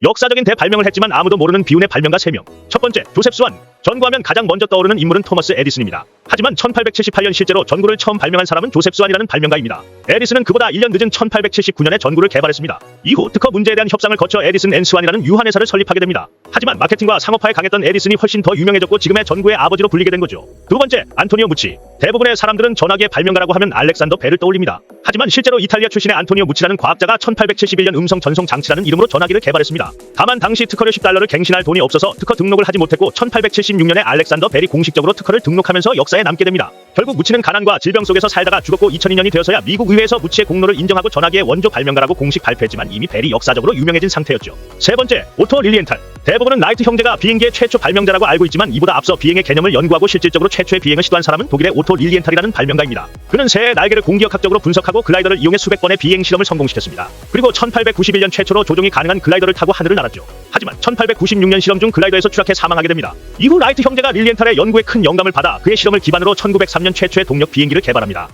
역사적인 대발명을 했지만 아무도 모르는 비운의 발명가 3명. 첫 번째, 조셉 스완. 전구하면 가장 먼저 떠오르는 인물은 토머스 에디슨입니다. 하지만 1878년 실제로 전구를 처음 발명한 사람은 조셉 스완이라는 발명가입니다. 에디슨은 그보다 1년 늦은 1879년에 전구를 개발했습니다. 이후 특허 문제에 대한 협상을 거쳐 에디슨 앤 스완이라는 유한회사를 설립하게 됩니다. 하지만 마케팅과 상업화에 강했던 에디슨이 훨씬 더 유명해졌고 지금의 전구의 아버지로 불리게 된 거죠. 두 번째, 안토니오 무치. 대부분의 사람들은 전화기의 발명가라고 하면 알렉산더 벨을 떠올립니다. 하지만 실제로 이탈리아 출신의 안토니오 무치라는 과학자가 1871년 음성 전송 장치라는 이름으로 전화기를 개발했습니다. 다만 당시 특허료 10달러를 갱신할 돈이 없어서 특허 등록을 하지 못했고 1876년에 알렉산더 벨이 공식적으로 특허를 등록하면서 역사에 남게 됩니다. 결국 무치는 가난과 질병 속에서 살다가 죽었고 2002년이 되어서야 미국 의회에서 무치의 공로를 인정하고 전화기의 원조 발명가라고 공식 발표했지만 이미 벨이 역사적으로 유명해진 상태였죠. 세 번째, 오토 릴리엔탈. 대부분은 라이트 형제가 비행기의 최초 발명자라고 알고 있지만 이보다 앞서 비행의 개념을 연구하고 실질적으로 최초의 비행을 시도한 사람은 독일의 오토 릴리엔탈이라는 발명가입니다. 그는 새의 날개를 공기역학적으로 분석하고 글라이더를 이용해 수백 번의 비행 실험을 성공시켰습니다. 그리고 1891년 최초로 조종이 가능한 글라이더를 타고 하늘을 날았죠. 하지만 1896년 실험 중 글라이더에서 추락해 사망하게 됩니다. 이후 라이트 형제가 릴리엔탈의 연구에 큰 영감을 받아 그의 실험을 기반으로 1903년 최초의 동력 비행기를 개발합니다.